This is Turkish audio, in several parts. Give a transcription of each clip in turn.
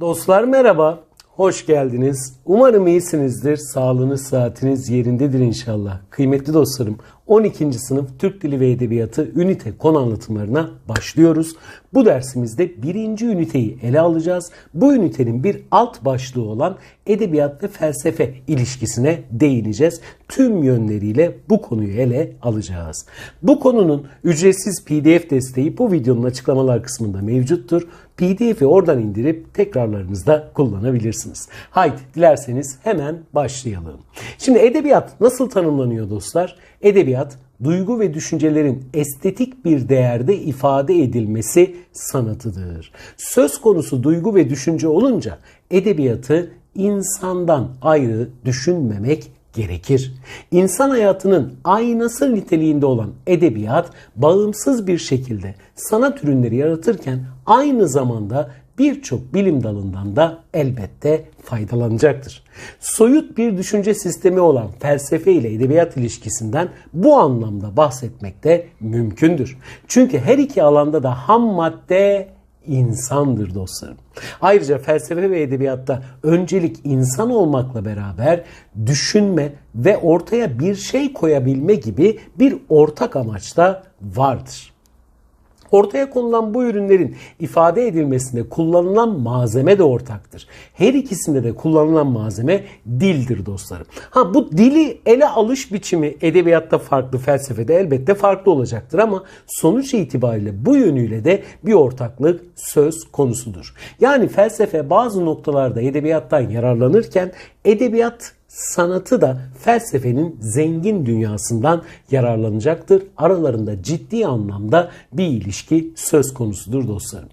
Dostlar merhaba, hoş geldiniz. Umarım iyisinizdir, sağlığınız, saatiniz yerindedir inşallah. Kıymetli dostlarım, 12. sınıf Türk Dili ve Edebiyatı ünite konu anlatımlarına başlıyoruz. Bu dersimizde birinci üniteyi ele alacağız. Bu ünitenin bir alt başlığı olan edebiyat ve felsefe ilişkisine değineceğiz. Tüm yönleriyle bu konuyu ele alacağız. Bu konunun ücretsiz PDF desteği bu videonun açıklamalar kısmında mevcuttur. PDF'i oradan indirip tekrarlarınızda kullanabilirsiniz. Haydi dilerseniz hemen başlayalım. Şimdi edebiyat nasıl tanımlanıyor dostlar? Edebiyat duygu ve düşüncelerin estetik bir değerde ifade edilmesi sanatıdır. Söz konusu duygu ve düşünce olunca edebiyatı insandan ayrı düşünmemek gerekir. İnsan hayatının aynası niteliğinde olan edebiyat bağımsız bir şekilde sanat ürünleri yaratırken aynı zamanda birçok bilim dalından da elbette faydalanacaktır. Soyut bir düşünce sistemi olan felsefe ile edebiyat ilişkisinden bu anlamda bahsetmek de mümkündür. Çünkü her iki alanda da ham madde insandır dostlarım. Ayrıca felsefe ve edebiyatta öncelik insan olmakla beraber düşünme ve ortaya bir şey koyabilme gibi bir ortak amaç da vardır. Ortaya konulan bu ürünlerin ifade edilmesinde kullanılan malzeme de ortaktır. Her ikisinde de kullanılan malzeme dildir dostlarım. Ha bu dili ele alış biçimi edebiyatta farklı, felsefede elbette farklı olacaktır ama sonuç itibariyle bu yönüyle de bir ortaklık söz konusudur. Yani felsefe bazı noktalarda edebiyattan yararlanırken edebiyat sanatı da felsefenin zengin dünyasından yararlanacaktır. Aralarında ciddi anlamda bir ilişki söz konusudur dostlarım.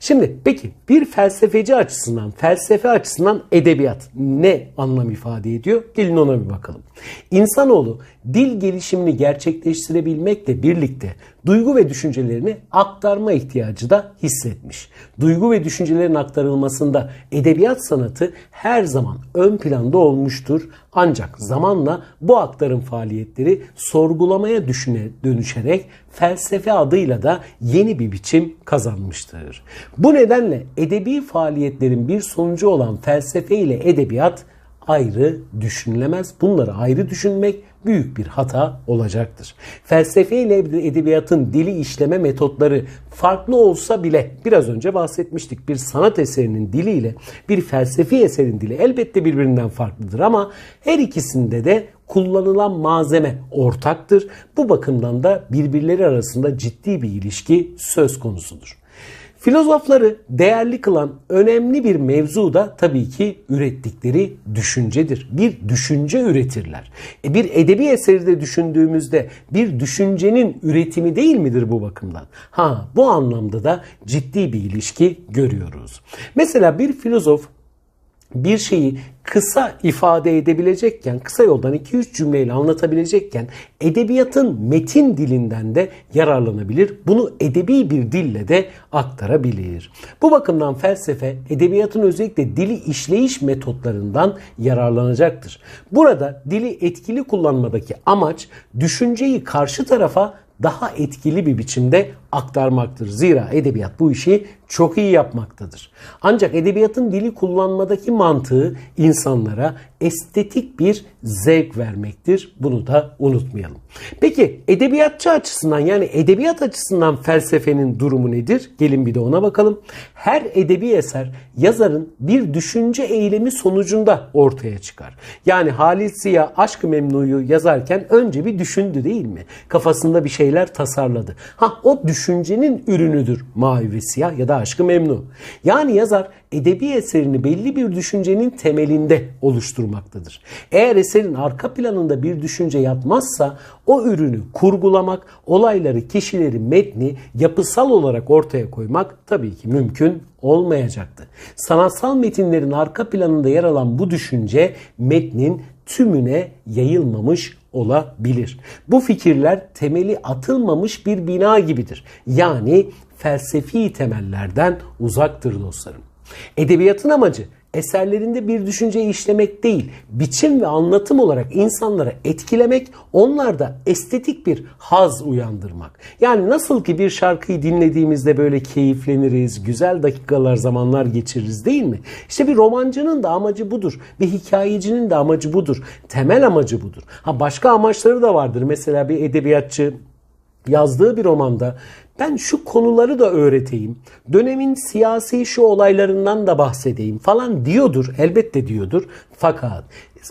Şimdi peki bir felsefeci açısından, felsefe açısından edebiyat ne anlam ifade ediyor? Gelin ona bir bakalım. İnsanoğlu dil gelişimini gerçekleştirebilmekle birlikte duygu ve düşüncelerini aktarma ihtiyacı da hissetmiş. Duygu ve düşüncelerin aktarılmasında edebiyat sanatı her zaman ön planda olmuştur. Ancak zamanla bu aktarım faaliyetleri sorgulamaya düşüne, dönüşerek felsefe adıyla da yeni bir biçim kazanmıştır. Bu nedenle edebi faaliyetlerin bir sonucu olan felsefe ile edebiyat ayrı düşünülemez. Bunları ayrı düşünmek büyük bir hata olacaktır. Felsefe ile edebiyatın dili işleme metotları farklı olsa bile biraz önce bahsetmiştik. Bir sanat eserinin dili ile bir felsefi eserin dili elbette birbirinden farklıdır ama her ikisinde de kullanılan malzeme ortaktır. Bu bakımdan da birbirleri arasında ciddi bir ilişki söz konusudur. Filozofları değerli kılan önemli bir mevzu da tabii ki ürettikleri düşüncedir. Bir düşünce üretirler. E bir edebi eseri de düşündüğümüzde bir düşüncenin üretimi değil midir bu bakımdan? Ha bu anlamda da ciddi bir ilişki görüyoruz. Mesela bir filozof bir şeyi kısa ifade edebilecekken, kısa yoldan 2-3 cümleyle anlatabilecekken edebiyatın metin dilinden de yararlanabilir. Bunu edebi bir dille de aktarabilir. Bu bakımdan felsefe edebiyatın özellikle dili işleyiş metotlarından yararlanacaktır. Burada dili etkili kullanmadaki amaç düşünceyi karşı tarafa daha etkili bir biçimde aktarmaktır. Zira edebiyat bu işi çok iyi yapmaktadır. Ancak edebiyatın dili kullanmadaki mantığı insanlara estetik bir zevk vermektir. Bunu da unutmayalım. Peki edebiyatçı açısından yani edebiyat açısından felsefenin durumu nedir? Gelin bir de ona bakalım. Her edebi eser yazarın bir düşünce eylemi sonucunda ortaya çıkar. Yani Halil Ziya Aşk-ı Memnu'yu yazarken önce bir düşündü değil mi? Kafasında bir şeyler tasarladı. Ha o düşüncenin ürünüdür Mavi ve Siyah ya da Aşkı Memnu. Yani yazar edebi eserini belli bir düşüncenin temelinde oluşturmaktadır. Eğer eserin arka planında bir düşünce yatmazsa o ürünü kurgulamak, olayları, kişileri, metni yapısal olarak ortaya koymak tabii ki mümkün olmayacaktı. Sanatsal metinlerin arka planında yer alan bu düşünce metnin tümüne yayılmamış olabilir. Bu fikirler temeli atılmamış bir bina gibidir. Yani felsefi temellerden uzaktır dostlarım. Edebiyatın amacı eserlerinde bir düşünceyi işlemek değil, biçim ve anlatım olarak insanlara etkilemek, onlarda estetik bir haz uyandırmak. Yani nasıl ki bir şarkıyı dinlediğimizde böyle keyifleniriz, güzel dakikalar, zamanlar geçiririz değil mi? İşte bir romancının da amacı budur. Bir hikayecinin de amacı budur. Temel amacı budur. Ha başka amaçları da vardır. Mesela bir edebiyatçı yazdığı bir romanda ben şu konuları da öğreteyim. Dönemin siyasi şu olaylarından da bahsedeyim falan diyordur. Elbette diyordur. Fakat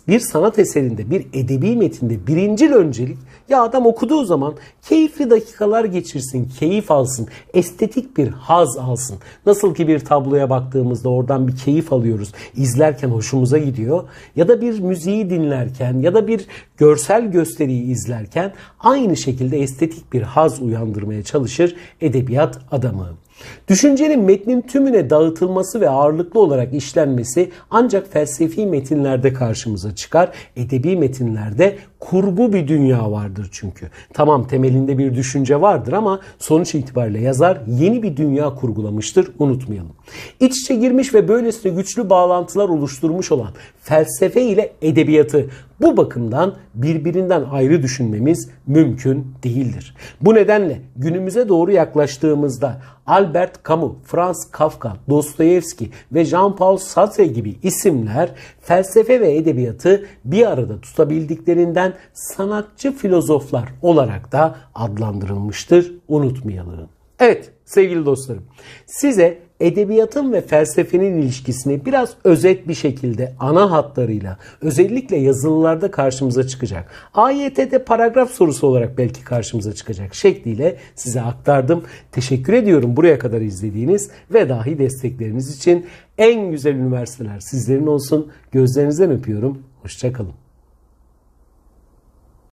bir sanat eserinde, bir edebi metinde birincil öncelik ya adam okuduğu zaman keyifli dakikalar geçirsin, keyif alsın, estetik bir haz alsın. Nasıl ki bir tabloya baktığımızda oradan bir keyif alıyoruz, izlerken hoşumuza gidiyor. Ya da bir müziği dinlerken ya da bir görsel gösteriyi izlerken aynı şekilde estetik bir haz uyandırmaya çalışır edebiyat adamı. Düşüncenin metnin tümüne dağıtılması ve ağırlıklı olarak işlenmesi ancak felsefi metinlerde karşımıza çıkar. Edebi metinlerde kurgu bir dünya vardır çünkü. Tamam temelinde bir düşünce vardır ama sonuç itibariyle yazar yeni bir dünya kurgulamıştır unutmayalım. İç içe girmiş ve böylesine güçlü bağlantılar oluşturmuş olan felsefe ile edebiyatı bu bakımdan birbirinden ayrı düşünmemiz mümkün değildir. Bu nedenle günümüze doğru yaklaştığımızda Albert Camus, Franz Kafka, Dostoyevski ve Jean-Paul Sartre gibi isimler felsefe ve edebiyatı bir arada tutabildiklerinden sanatçı filozoflar olarak da adlandırılmıştır. Unutmayalım. Evet sevgili dostlarım size edebiyatın ve felsefenin ilişkisini biraz özet bir şekilde ana hatlarıyla özellikle yazılılarda karşımıza çıkacak. AYT'de paragraf sorusu olarak belki karşımıza çıkacak şekliyle size aktardım. Teşekkür ediyorum buraya kadar izlediğiniz ve dahi destekleriniz için. En güzel üniversiteler sizlerin olsun. Gözlerinizden öpüyorum. Hoşçakalın.